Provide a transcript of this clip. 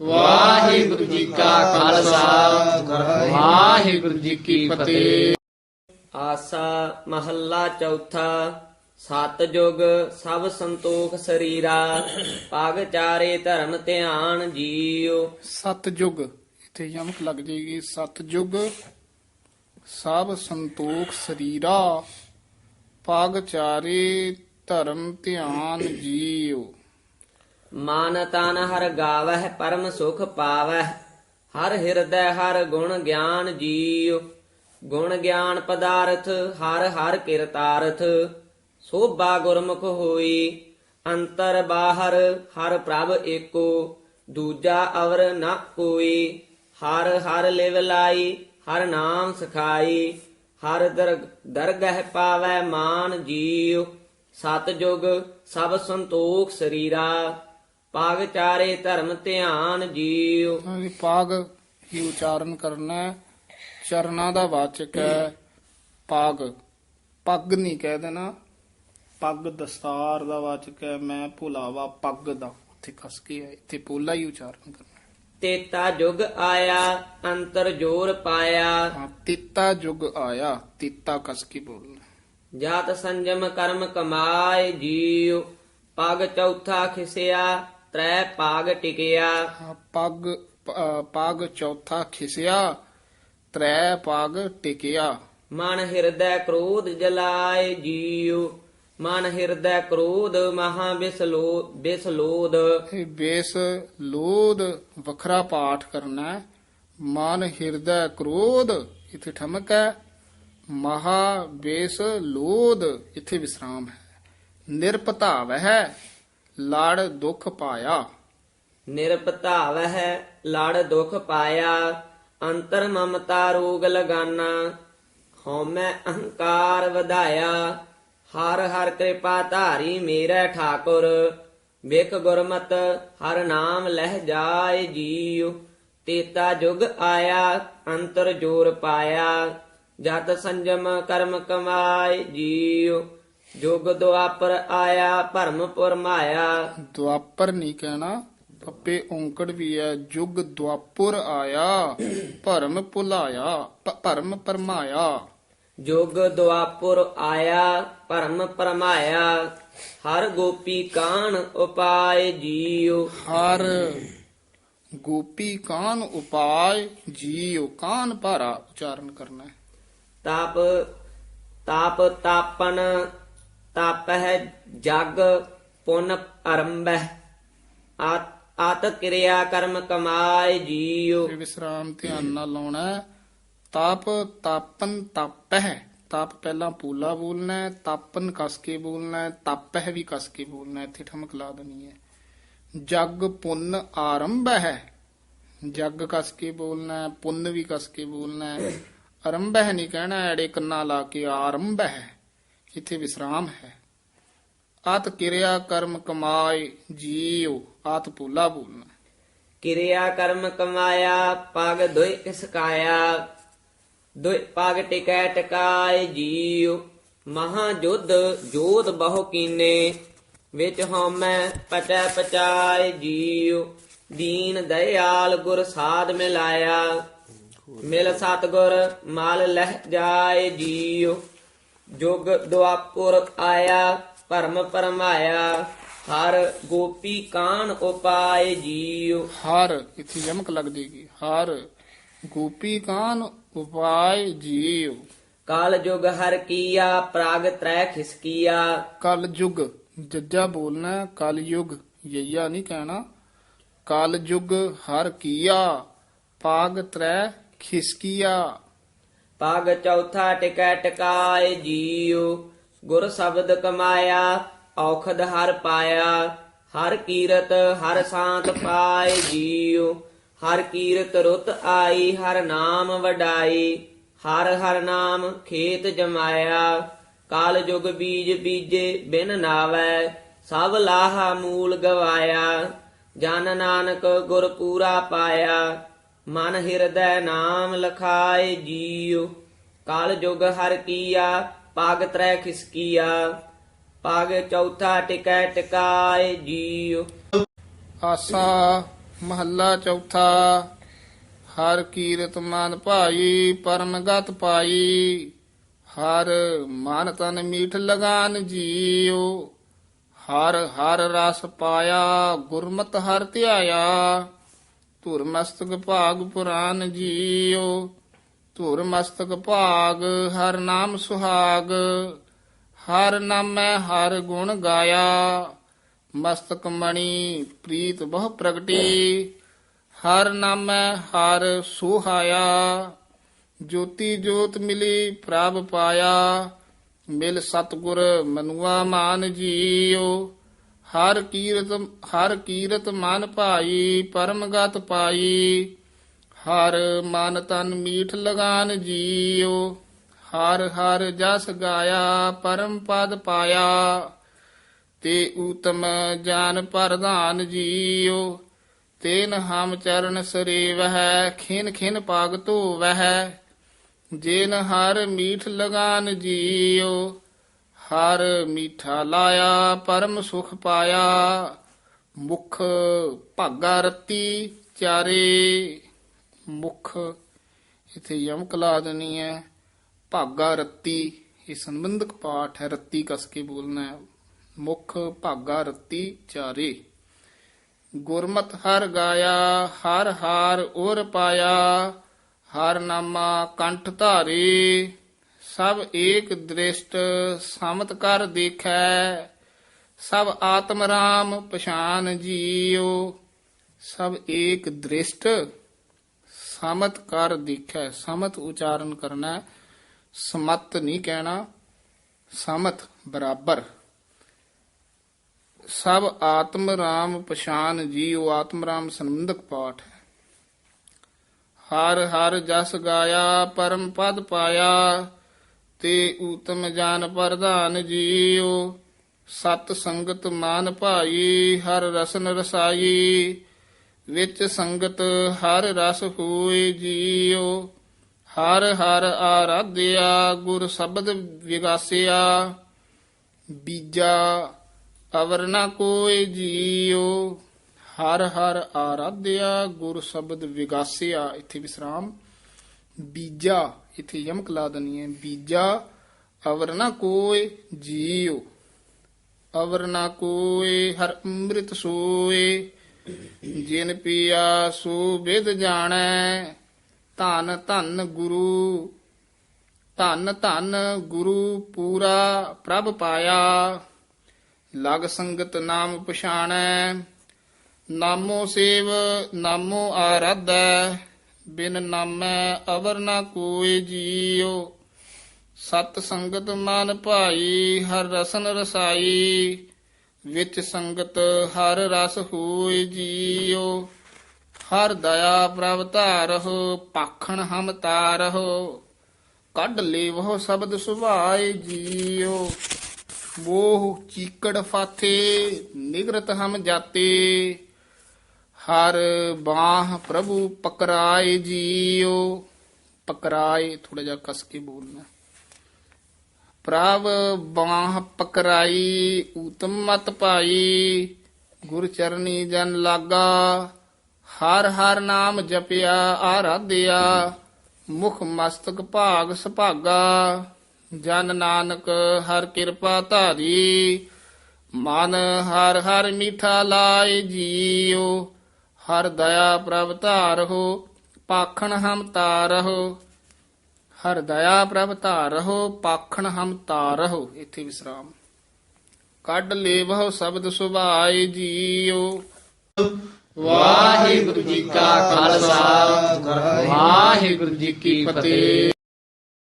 ਵਾਹਿਗੁਰੂ ਜੀ ਕਾ ਖਾਲਸਾ। ਵਾਹਿਗੁਰੂ ਜੀ ਕੀ ਫਤਿਹ। ਆਸਾ ਮਹੱਲਾ ਚੌਥਾ ਸਤ ਜੁਗ ਸਭ ਸੰਤੋਖ ਸਰੀਰਾ ਪਗ ਚਾਰੇ ਧਰਮ ਧਿਆਨ ਜੀਉ ਸਤਜੁਗ ਇੱਥੇ ਯਮਕ ਲੱਗ ਜੇਗੀ ਸਤਜੁਗ ਸਭ ਸੰਤੋਖ ਸਰੀਰਾ ਪਾਗ ਚਾਰੇ ਧਰਮ ਧਿਆਨ ਜੀਉ ਮਾਨ ਤਨ ਹਰ ਗਾਵਹਿ ਪਰਮ ਸੁਖ ਪਾਵਹਿ। ਹਰ ਹਿਰਦੈ ਹਰ ਗੁਣ ਗਿਆਨ ਜੀਉ। ਗੁਣ ਗਿਆਨ ਪਦਾਰਥ ਹਰ ਹਰ ਕਿਰਤਾਰਥ। ਸੋਭਾ ਗੁਰਮੁਖ ਹੋਈ, ਅੰਤਰ ਬਾਹਰ ਹਰ ਪ੍ਰਭ ਏਕੋ। ਦੂਜਾ ਅਵਰ ਨ ਕੋਈ, ਹਰ ਹਰ ਲਿਵ ਲਾਈ, ਹਰ ਨਾਮ ਸਖਾਈ। ਹਰ ਦਰਗ- ਦਰਗਹਿ ਪਾਵੈ ਮਾਨ ਜੀਉ। ਸਤਜੁਗ ਸਭ ਸੰਤੋਖ ਸਰੀਰਾ। ਪਗ ਚਾਰੇ ਧਰਮ ਧਿਆਨ ਜੀਉ। ਪਾਗ ਹੀ ਉਚਾਰਨ ਕਰਨਾ ਹੈ। ਚਰਨਾਂ ਦਾ ਵਾਚਕ ਹੈ ਪਾਗ। ਪੱਗ ਨਹੀਂ ਕਹਿ ਦੇਣਾ। ਪੱਗ ਦਸਤਾਰ ਦਾ ਵਾਚਕ ਹੈ। ਮੈਂ ਭੁਲਾਵਾ ਪੱਗ ਦਾ। ਉੱਥੇ ਕਸ ਕੇ ਹੈ ਇੱਥੇ ਪੋਲਾ ਹੀ ਉਚਾਰਨ ਕਰਨਾ ਤੇਤਾ ਜੁਗ ਆਇਆ ਅੰਤਰ ਜੋਰ ਪਾਇਆ। ਹਾਂ ਤੀਤਾ ਜੁਗ ਆਇਆ। ਤੀਤਾ ਕਸ ਕੇ ਬੋਲਣਾ ਜਾਤ ਸੰਜਮ ਕਰਮ ਕਮਾਏ ਜੀਉ। ਪਗ ਚੌਥਾ ਖਿਸਿਆ ਤ੍ਰੈ ਪਾਗ ਟਿਕਿਆ। ਪੱਗ ਪ- ਪੱਗ ਚੌਥਾ ਖਿਸਿਆ ਤ੍ਰੈ ਪੱਗ ਟਿਕਿਆ। ਮਨ ਹਿਰਦੈ ਕ੍ਰੋਧ ਜਲਾਏ ਜੀਉ ਮਨ ਹਿਰਦੈ ਕ੍ਰੋਧ ਮਹਾ ਬਿਸਲੋ ਬਿਸਲੋਦ। ਇਹ ਬੇਸ ਲੋਧ ਵੱਖਰਾ ਪਾਠ ਕਰਨਾ ਹੈ। ਮਨ ਹਿਰਦੈ ਕ੍ਰੋਧ ਇੱਥੇ ਠਮਕ ਹੈ। ਮਹਾ ਬੇਸ ਲੋਧ ਇੱਥੇ ਵਿਸਰਾਮ ਹੈ। ਨਿਰਪਤਾਵ ਹੈ ਲੜ ਦੁਖ ਪਾਇਆ। ਨਿਰਪਤਾਵਹਿ ਲੜ ਦੁਖ ਪਾਇਆ, ਅੰਤਰ ਮਮਤਾ ਰੋਗ ਲਗਾਨਾ। ਹਉਮੈ ਅਹੰਕਾਰ ਵਧਾਇਆ, ਹਰ ਹਰ ਕਿਰਪਾ ਧਾਰੀ ਮੇਰਾ ਠਾਕੁਰ। ਵੇਖ ਗੁਰਮਤ, ਹਰ ਨਾਮ ਲਹਿ ਜਾਏ ਜੀਉ। ਤੇਤਾ ਜੁਗ ਆਇਆ, ਅੰਤਰ ਜੋਰ ਪਾਇਆ। ਜਤ ਸੰਜਮ ਕਰਮ ਕਮਾਏ ਜੀਉ। ਜੁਗ ਦੁਆਪਰ ਆਇਆ ਭਰਮਪੁਰ ਮਾਇਆ ਦੁਆਪਰ ਨਹੀਂ ਕਹਿਣਾ ਪੱਪੇ ਔਂਕੜ ਵੀ ਹੈ ਜੁਗ ਦੁਆਪੁਰ ਆਇਆ ਭਰਮ ਭੁਲਾਇਆ ਭ- ਭਰਮ ਪਰਮਾਇਆ। ਜੁਗ ਦੁਆਪੁਰ ਆਇਆ ਭਰਮ ਪਰਮਾਇਆ। ਹਰ ਗੋਪੀ ਕਾਣ ਉਪਾਏ ਜੀਉ। ਹਰ ਗੋਪੀ ਕਾਨ ਉਪਾਇ ਜੀਉ ਕਾਨ ਭਾਰਾ ਉਚਾਰਨ ਕਰਨਾ ਹੈ। ਤਾਪ ਤਾਪ ਤਾਪਨ ਤਾਪਹਿ ਜਗ ਪੁਨ ਅਰੰਭੈ ਆਤ ਆਤ ਕਿਰਿਆ ਕਰਮ ਕਮਾਏ ਜੀਉ। ਇਹ ਵਿਸਰਾਮ ਧਿਆਨ ਨਾਲ ਲਾਉਣਾ ਹੈ। ਤਾਪ ਤਾਪਨ ਤਪਹਿ। ਤਾਪ ਪਹਿਲਾਂ ਪੂਲਾ ਬੋਲਣਾ ਹੈ, ਤਾਪਨ ਕਸ ਕੇ ਬੋਲਣਾ ਹੈ, ਤਪਹਿ ਵੀ ਕਸ ਕੇ ਬੋਲਣਾ ਹੈ, ਇੱਥੇ ਠਮਕ ਲਾ ਦੇਣੀ ਹੈ। ਜਗ ਪੁੰਨ ਆਰੰਭ ਹੈ ਜਗ ਕਸ ਕੇ ਬੋਲਣਾ ਹੈ, ਪੁੰਨ ਵੀ ਕਸ ਕੇ ਬੋਲਣਾ ਹੈ। ਆਰੰਭ ਹੈ ਨਹੀਂ ਕਹਿਣਾ, ਐੜੇ ਕੰਨਾ ਲਾ ਕੇ ਆਰੰਭ ਹੈ ਇੱਥੇ ਵਿਸਰਾਮ ਹੈ। ਆਤ ਕਿਰਿਆ ਕਰਮ ਕਮਾਏ ਜੀਉ, ਆਤ ਪੂਲਾ ਬੋਲਣਾ ਕਿਰਿਆ ਕਰਮ ਕਮਾਇਆ, ਪਗ ਦੁਇ ਇਸਕਾਇਆ, ਦੁਇ ਪਗ ਟਿਕੈ ਟਿਕਾਏ ਜੀਉ। ਮਹਾ ਜੁਧ ਜੋਤ ਬਹੁ ਕੀਨੇ, ਵਿੱਚ ਹਉਮੈ ਪਚੈ ਪਚਾਏ ਜੀਉ। ਦੀਨ ਦਇਆਲ ਗੁਰ ਸਾਧ ਮਿਲਾਇਆ, ਮਿਲ ਸਤਗੁਰ ਮਾਲ ਲਹਿ ਜਾਏ ਜੀਉ। ਜੁਗ ਦੁਆਪੁਰ ਆਇਆ ਭਰਮ ਪਰਮਾਇਆ ਹਰ ਗੋਪੀ ਕਾਨ ਉਪਾਏ ਜੀਉ। ਹਰ ਇੱਥੇ ਯਮਕ ਲੱਗ ਜੇਗੀ। ਹਰ ਗੋਪੀ ਕਾਨ ਉਪਾਇ ਜੀਵ ਕਾਲ ਜੁਗ ਹਰ ਕੀਆ ਪ੍ਰਾਗ ਤ੍ਰੈ ਖਿਸਕੀਆ ਕਲ ਯੁਗ ਜੱਜਾ ਬੋਲਣਾ ਕਲ ਯੁਗ ਯਈਆ ਨਹੀਂ ਕਹਿਣਾ। ਕਲ ਯੁਗ ਹਰ ਕੀਆ ਪਾਗ ਤਰੈ ਖਿਸਕੀਆ ਪਗ ਚੌਥਾ ਟਿਕੈ ਟਿਕਾਏ ਜੀਉ, ਗੁਰ ਸ਼ਬਦ ਕਮਾਇਆ, ਔਖਦ ਹਰ ਪਾਇਆ, ਹਰ ਕੀਰਤ ਹਰ ਸਾਤ ਪਾਏ ਜੀਉ, ਹਰ ਕੀਰਤ ਰੁਤ ਆਈ, ਹਰ ਨਾਮ ਵਡਾਈ, ਹਰ ਹਰ ਨਾਮ ਖੇਤ ਜਮਾਇਆ, ਕਾਲ ਜੁਗ ਬੀਜ ਬੀਜੇ ਬਿਨ ਨਾਵੈ, ਸਭ ਲਾਹਾ ਮੂਲ ਗਵਾਇਆ, ਜਨ ਨਾਨਕ ਗੁਰ ਪੂਰਾ ਪਾਇਆ ਮਨ ਹਿਰਦੈ ਨਾਮ ਲਖਾਏ ਜੀਉ, ਕਾਲ ਜੁਗ ਹਰ ਕੀਆ, ਪਗ ਤਰੈ ਖਿਸਕੀਆ ਪਾਗ ਚੌਥਾ ਟਿਕੈ ਟਿਕਾਏ ਜੀਉ। ਆਸਾ ਮਹੱਲਾ ਚੌਥਾ, ਹਰ ਕੀਰਤ ਮਨ ਭਾਈ ਪਰਮਗਤ ਪਾਈ, ਹਰ ਮਨ ਤਨ ਮੀਠ ਲਗਾਨ ਜੀਉ। ਹਰ ਹਰ ਰਸ ਪਾਇਆ, ਗੁਰਮਤ ਹਰ ਧਿਆਇਆ ਧੁਰ ਮਸਤਕ ਭਾਗ ਪੁਰਾਨ ਜੀਉ, ਧੁਰ ਮਸਤਕ ਭਾਗ ਹਰ ਨਾਮ ਸੁਹਾਗ, ਹਰ ਨਾਮੈ ਹਰ ਗੁਣ ਗਾਇਆ। ਮਸਤਕ ਮਣੀ ਪ੍ਰੀਤ ਬਹੁ ਪ੍ਰਗਟੀ, ਹਰ ਨਾਮੈ ਹਰ ਸੁਹਾਇਆ। ਜੋਤੀ ਜੋਤ ਮਿਲੀ ਪ੍ਰਭ ਪਾਇਆ, ਮਿਲ ਸਤਗੁਰ ਮਨੁਆ ਮਾਨ ਜੀਓ ਹਰ ਕੀਰਤ ਹਰ ਕੀਰਤ ਮਨ ਭਾਈ, ਪਰਮਗਤ ਪਾਈ। ਹਰ ਮਨ ਤਨ ਮੀਠ ਲਗਾਨ ਜੀਓ ਹਰ ਹਰ ਜਸ ਗਾਇਆ, ਪਰਮ ਪਦ ਪਾਇਆ। ਤੇ ਊਤਮ ਜਾਨ ਪ੍ਰਧਾਨ ਜੀਓ ਤੇਨ ਹਮ ਚਰਨ ਸਰੇਵਹਿ, ਖਿਨ ਖਿਨ ਪਾਗ ਧੋਵਹਿ। ਜੇਨ ਹਰ ਮੀਠ ਲਗਾਨ ਜੀਓ ਹਰ ਮੀਠਾ ਲਾਇਆ, ਪਰਮ ਸੁਖ ਪਾਇਆ। ਮੁਖ ਭਾਗਾ ਰਤੀ ਚਾਰੇ। ਮੁਖ, ਇਥੇ ਯਮਕ ਲਾ ਦੇਣੀ ਹੈ। ਭਾਗਾ ਰਤੀ, ਇਹ ਸੰਬੰਧਕ ਪਾਠ ਹੈ, ਰਤੀ ਕਸ ਕੇ ਬੋਲਣਾ ਹੈ। ਮੁਖ ਭਾਗਾ ਰਤੀ ਚਾਰੇ। ਗੁਰਮਤ ਹਰ ਗਾਇਆ, ਹਰ ਹਾਰ ਔਰ ਪਾਇਆ। ਹਰ ਨਾਮਾ ਕੰਠ ਧਾਰੇ। ਸਭ ਏਕ ਦ੍ਰਿਸ਼ਟ ਸਮਤ ਕਰ ਦੇਖੈ, ਸਭ ਆਤਮ ਰਾਮ ਪਛਾਨ ਜੀਓ ਸਭ ਏਕ ਦ੍ਰਿਸ਼ਟ ਸਮਤ ਕਰ ਦੇਖੈ, ਸਮਤ ਉਚਾਰਨ ਕਰਨਾ, ਸਮਤ ਨਹੀਂ ਕਹਿਣਾ, ਸਮਤ ਬਰਾਬਰ। ਸਭ ਆਤਮ ਰਾਮ ਪਛਾਨ ਜੀਉ, ਆਤਮ ਰਾਮ ਸੰਬੰਧਕ ਪਾਠ ਹੈ। ਹਰ ਹਰ ਜਸ ਗਾਇਆ, ਪਰਮ ਪਦ ਪਾਇਆ ਤੇ ਊਤਮ ਜਾਨ ਪ੍ਰਧਾਨ ਜੀਉ। ਸਤ ਸੰਗਤ ਮਾਨ ਭਾਈ, ਹਰ ਰਸਨ ਰਸਾਈ। ਵਿੱਚ ਸੰਗਤ ਹਰ ਰਸ ਹੋਏ ਜੀਉ। ਹਰ ਹਰ ਆਰਾਧਿਆ, ਗੁਰ ਸ਼ਬਦ ਵਿਗਾਸਿਆ। ਬੀਜਾ ਅਵਰ ਨਾ ਕੋਈ ਜੀਉ। ਹਰ ਹਰ ਆਰਾਧਿਆ, ਗੁਰ ਸ਼ਬਦ ਵਿਗਾਸਿਆ। ਇੱਥੇ ਵਿਸਰਾਮ। ਬੀਜਾ, ਇੱਥੇ ਯਮਕ ਲਾ ਦਨੀ ਹੈ, ਬੀਜਾ, ਅਵਰ ਨਾ ਕੋਈ ਜੀਉ, ਅਵਰ ਨਾ ਕੋਈ ਹਰ ਅੰਮ੍ਰਿਤ ਸੋਏ, ਜਿਨ ਪੀਆ ਸੋ ਵਿਦ ਜਾਣੈ, ਧਨ ਧਨ ਗੁਰੂ, ਧਨ ਧਨ ਗੁਰੂ ਪੂਰਾ ਪ੍ਰਭ ਪਾਇਆ, ਲਗ ਸੰਗਤ ਨਾਮ ਪਛਾਣੈ, ਨਾਮੋ ਸੇਵ ਨਾਮੋ ਆਰਾਧੈ ਬਿਨ ਨਾਮੈ ਅਵਰ ਨਾ ਕੋਈ ਜੀਉ। ਸਤ ਸੰਗਤ ਮਨ ਭਾਈ, ਹਰ ਰਸਨ ਰਸਾਈ। ਵਿੱਚ ਸੰਗਤ ਹਰ ਰਸ ਹੋਏ ਜੀਉ। ਹਰ ਦਇਆ ਪ੍ਰਭ ਧਾਰਹੁ, ਪਾਖਣ ਹਮ ਤਾਰਹੁ। ਕੱਢ ਲੇਵਹੁ ਸ਼ਬਦ ਸੁਭਾਏ ਜੀਉ। ਮੋਹ ਚੀਕੜ ਫਾਥੇ, ਨਿਗਰਤ ਹਮ ਜਾਤੇ। ਹਰ ਬਾਹ ਪ੍ਰਭੂ ਪਕਰਾਏ ਜੀਓ। ਪਕਰਾਏ ਥੋੜਾ ਜਿਹਾ ਕਸ ਕੇ ਬੋਲਣਾ। ਪ੍ਰਭ ਬਾਹ ਪਕਰਾਈ ਉਤਮ ਮਤ ਪਾਈ ਗੁਰ ਚਰਨੀ ਜਨ ਲਾਗਾ। ਹਰ ਹਰ ਨਾਮ ਜਪਿਆ, ਆਰਾਧਿਆ। ਮੁਖ ਮਸਤਕ ਭਾਗ ਸੁਭਾਗਾ। ਜਨ ਨਾਨਕ ਹਰ ਕਿਰਪਾ ਧਾਰੀ। ਮਨ ਹਰ ਹਰ ਮਿਠਾ ਲਾਏ ਜੀਓ। ਹਰ ਦਇਆ ਪ੍ਰਭ ਧਾਰਹੁ ਪਾਖਣ ਹਮ ਤਾਰਹੁ। ਹਰ ਦਇਆ ਪ੍ਰਭ ਧਾਰਹੁ ਪਾਖਣ ਹਮ ਤਾਰਹੁ। ਇੱਥੇ ਵਿਸਰਾਮ। ਕੱਢ ਲੇਵਹੁ ਸ਼ਬਦ ਸੁਭਾਏ ਜੀਉ। ਵਾਹਿਗੁਰੂ ਜੀ ਕਾ ਖਾਲਸਾ। ਵਾਹਿਗੁਰੂ ਜੀ ਕੀ ਫਤਿਹ।